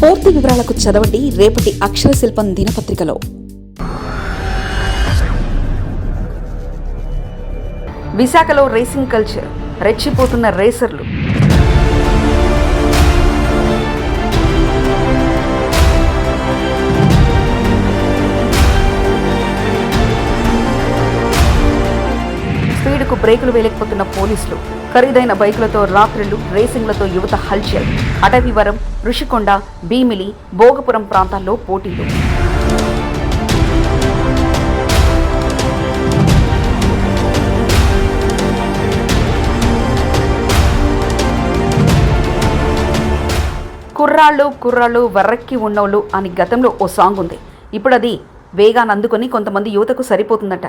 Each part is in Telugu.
పూర్తి వివరాలకు చదవండి రేపటి అక్షర శిల్పం దినపత్రికలో. విశాఖలో రేసింగ్ కల్చర్ రెచ్చిపోతున్న రేసర్లు. స్పీడ్కు బ్రేకులు వేయలేకపోతున్న పోలీసులు. ఖరీదైన బైకులతో రాత్రులు రేసింగ్లతో యువత హల్చల్. అటవీవరం ఋషికొండ భీమిలి భోగపురం ప్రాంతాల్లో పోటీలు. కుర్రాళ్ళు కుర్రాళ్ళు వెర్రెక్కి ఉన్నోళ్ళు అని గతంలో ఓ సాంగ్ ఉంది. ఇప్పుడు అది వేగాన్ని అందుకొని కొంతమంది యువతకు సరిపోతుందట.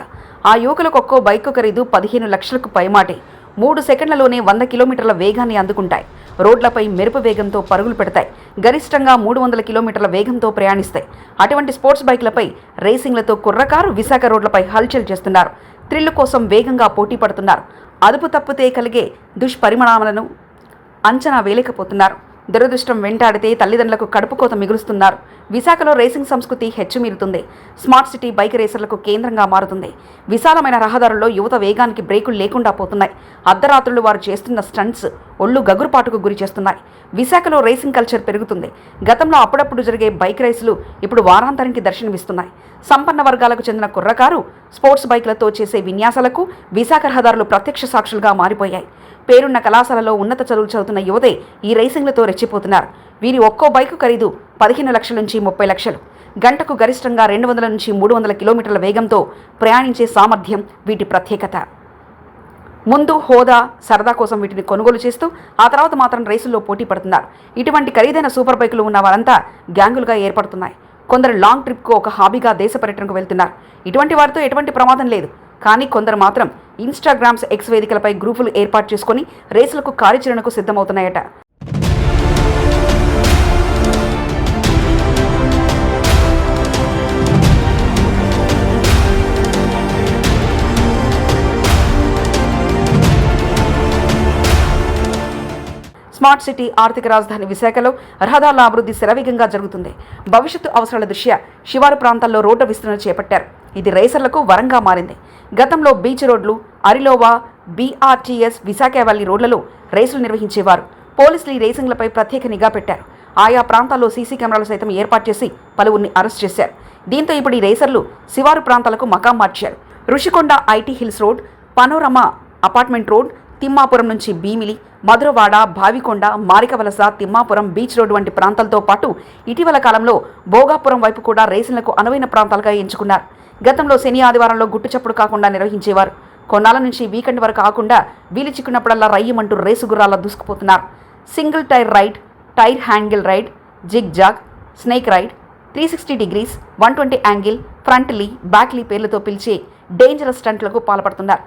ఆ యువకులకు ఒక్కో బైక్ ఖరీదు పదిహేను లక్షలకు పైమాటే. మూడు సెకండ్లలోనే వంద కిలోమీటర్ల వేగాన్ని అందుకుంటాయి. రోడ్లపై మెరుపు వేగంతో పరుగులు పెడతాయి. గరిష్టంగా మూడు వందల కిలోమీటర్ల వేగంతో ప్రయాణిస్తాయి. అటువంటి స్పోర్ట్స్ బైక్లపై రేసింగ్లతో కుర్రకారు విశాఖ రోడ్లపై హల్చల్ చేస్తున్నారు. థ్రిల్లు కోసం వేగంగా పోటీ పడుతున్నారు. అదుపు తప్పితే కలిగే దుష్పరిణామాలను అంచనా వేయలేకపోతున్నారు. దురదృష్టం వెంటాడితే తల్లిదండ్రులకు కడుపు కోత మిగులుస్తున్నారు. విశాఖలో రేసింగ్ సంస్కృతి హెచ్చుమీరుతుంది. స్మార్ట్ సిటీ బైక్ రేసర్లకు కేంద్రంగా మారుతుంది. విశాలమైన రహదారుల్లో యువత వేగానికి బ్రేకులు లేకుండా పోతున్నాయి. అర్ధరాత్రులు వారు చేస్తున్న స్టంట్స్ ఒళ్ళు గగురుపాటుకు గురి చేస్తున్నాయి. విశాఖలో రేసింగ్ కల్చర్ పెరుగుతుంది. గతంలో అప్పుడప్పుడు జరిగే బైక్ రేసులు ఇప్పుడు వారాంతరానికి దర్శనమిస్తున్నాయి. సంపన్న వర్గాలకు చెందిన కుర్రకారు స్పోర్ట్స్ బైక్లతో చేసే విన్యాసాలకు విశాఖ రహదారులు ప్రత్యక్ష సాక్షులుగా మారిపోయాయి. పేరున్న కళాశాలలో ఉన్నత చదువులు చదువుతున్న యువతే ఈ రేసింగ్లతో రెచ్చిపోతున్నారు. వీరి ఒక్కో బైకు ఖరీదు పదిహేను లక్షల నుంచి ముప్పై లక్షలు. గంటకు గరిష్టంగా రెండు వందల నుంచి మూడు వందల కిలోమీటర్ల వేగంతో ప్రయాణించే సామర్థ్యం వీటి ప్రత్యేకత. ముందు హోదా సరదా కోసం వీటిని కొనుగోలు చేస్తూ ఆ తర్వాత మాత్రం రేసుల్లో పోటీ పడుతున్నారు. ఇటువంటి ఖరీదైన సూపర్ బైకులు ఉన్న వారంతా గ్యాంగులుగా ఏర్పడుతున్నాయి. కొందరు లాంగ్ ట్రిప్కు ఒక హాబీగా దేశ పర్యటనకు వెళ్తున్నారు. ఇటువంటి వారితో ఎటువంటి ప్రమాదం లేదు. కానీ కొందరు మాత్రం ఇన్స్టాగ్రామ్స్ ఎక్స్ వేదికలపై గ్రూపులు ఏర్పాటు చేసుకొని రేసులకు కార్యాచరణకు సిద్ధమవుతున్నాయట. స్మార్ట్ సిటీ ఆర్థిక రాజధాని విశాఖలో రహదారుల అభివృద్ధి శరవేగంగా జరుగుతుంది. భవిష్యత్తు అవసరాల దృష్ట్యా శివారు ప్రాంతాల్లో రోడ్డు విస్తరణ చేపట్టారు. ఇది రేసర్లకు వరంగా మారింది. గతంలో బీచ్ రోడ్లు అరిలోవా బీఆర్టీఎస్ విశాఖ వ్యాలీ రోడ్లలో రేసులు నిర్వహించేవారు. పోలీసులు ఈ రేసింగ్లపై ప్రత్యేక నిఘా పెట్టారు. ఆయా ప్రాంతాల్లో సీసీ కెమెరాలు సైతం ఏర్పాటు చేసి పలువురిని అరెస్ట్ చేశారు. దీంతో ఇప్పుడు ఈ రేసర్లు శివారు ప్రాంతాలకు మకాం మార్చారు. Rushikonda IT hills road panorama apartment road Thimmapuram నుంచి భీమిలి మధురవాడ భావికొండ మారికవలస తిమ్మాపురం బీచ్ రోడ్ వంటి ప్రాంతాలతో పాటు ఇటీవల కాలంలో భోగాపురం వైపు కూడా రేసులకు అనువైన ప్రాంతాలుగా ఎంచుకున్నారు. గతంలో శని ఆదివారంలో గుట్టుచప్పుడు కాకుండా నిర్వహించేవారు. కొన్నాళ్ళ నుంచి వీకెండ్ వరకు కాకుండా వీలు చిక్కున్నప్పుడల్లా రయ్యమంటూ రేసు గుర్రాల దూసుకుపోతున్నారు. Single tyre ride tyre angle ride zig zag snake ride three sixty degrees one twenty angle frontly backly backly పేర్లతో పిలిచే డేంజరస్ స్టంట్లకు పాల్పడుతున్నారు.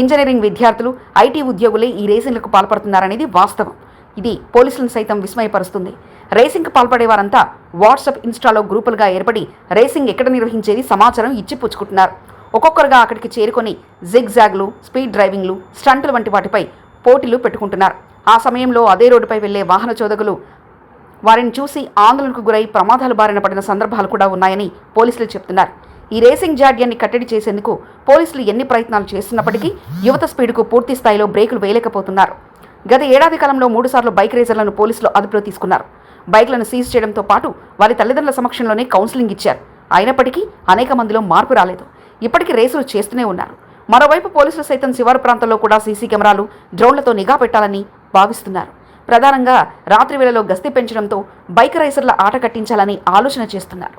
ఇంజనీరింగ్ విద్యార్థులు ఐటీ ఉద్యోగులే ఈ రేసింగ్లకు పాల్పడుతున్నారనేది వాస్తవం. ఇది పోలీసులను సైతం విస్మయపరుస్తుంది. రేసింగ్కు పాల్పడే వారంతా వాట్సాప్ ఇన్స్టాలో గ్రూపులుగా ఏర్పడి రేసింగ్ ఎక్కడ నిర్వహించేది సమాచారం ఇచ్చి పుచ్చుకుంటున్నారు ఒక్కొక్కరుగా అక్కడికి చేరుకొని జిగ్ జాగ్లు స్పీడ్ డ్రైవింగ్లు స్టంట్లు వంటి వాటిపై పోటీలు పెట్టుకుంటున్నారు. ఆ సమయంలో అదే రోడ్డుపై వెళ్ళే వాహన చోదకులు వారిని చూసి ఆందోళనకు గురై ప్రమాదాలు బారిన పడిన సందర్భాలు కూడా ఉన్నాయని పోలీసులు చెప్తున్నారు. ఈ రేసింగ్ జాడ్యాన్ని కట్టడి చేసేందుకు పోలీసులు ఎన్ని ప్రయత్నాలు చేస్తున్నప్పటికీ యువత స్పీడ్కు పూర్తి స్థాయిలో బ్రేకులు వేయలేకపోతున్నారు. గత ఏడాది కాలంలో మూడుసార్లు బైక్ రేసర్లను పోలీసులు అదుపులో తీసుకున్నారు. బైక్లను సీజ్ చేయడంతో పాటు వారి తల్లిదండ్రుల సమక్షంలోనే కౌన్సిలింగ్ ఇచ్చారు. అయినప్పటికీ అనేక మందిలో మార్పు రాలేదు. ఇప్పటికీ రేసులు చేస్తూనే ఉన్నారు. మరోవైపు పోలీసులు సైతం శివారు ప్రాంతంలో కూడా సీసీ కెమెరాలు డ్రోన్లతో నిఘా పెట్టాలని భావిస్తున్నారు. ప్రధానంగా రాత్రి వేళలో గస్తీ పెంచడంతో బైక్ రైసర్ల ఆట కట్టించాలని ఆలోచన చేస్తున్నారు.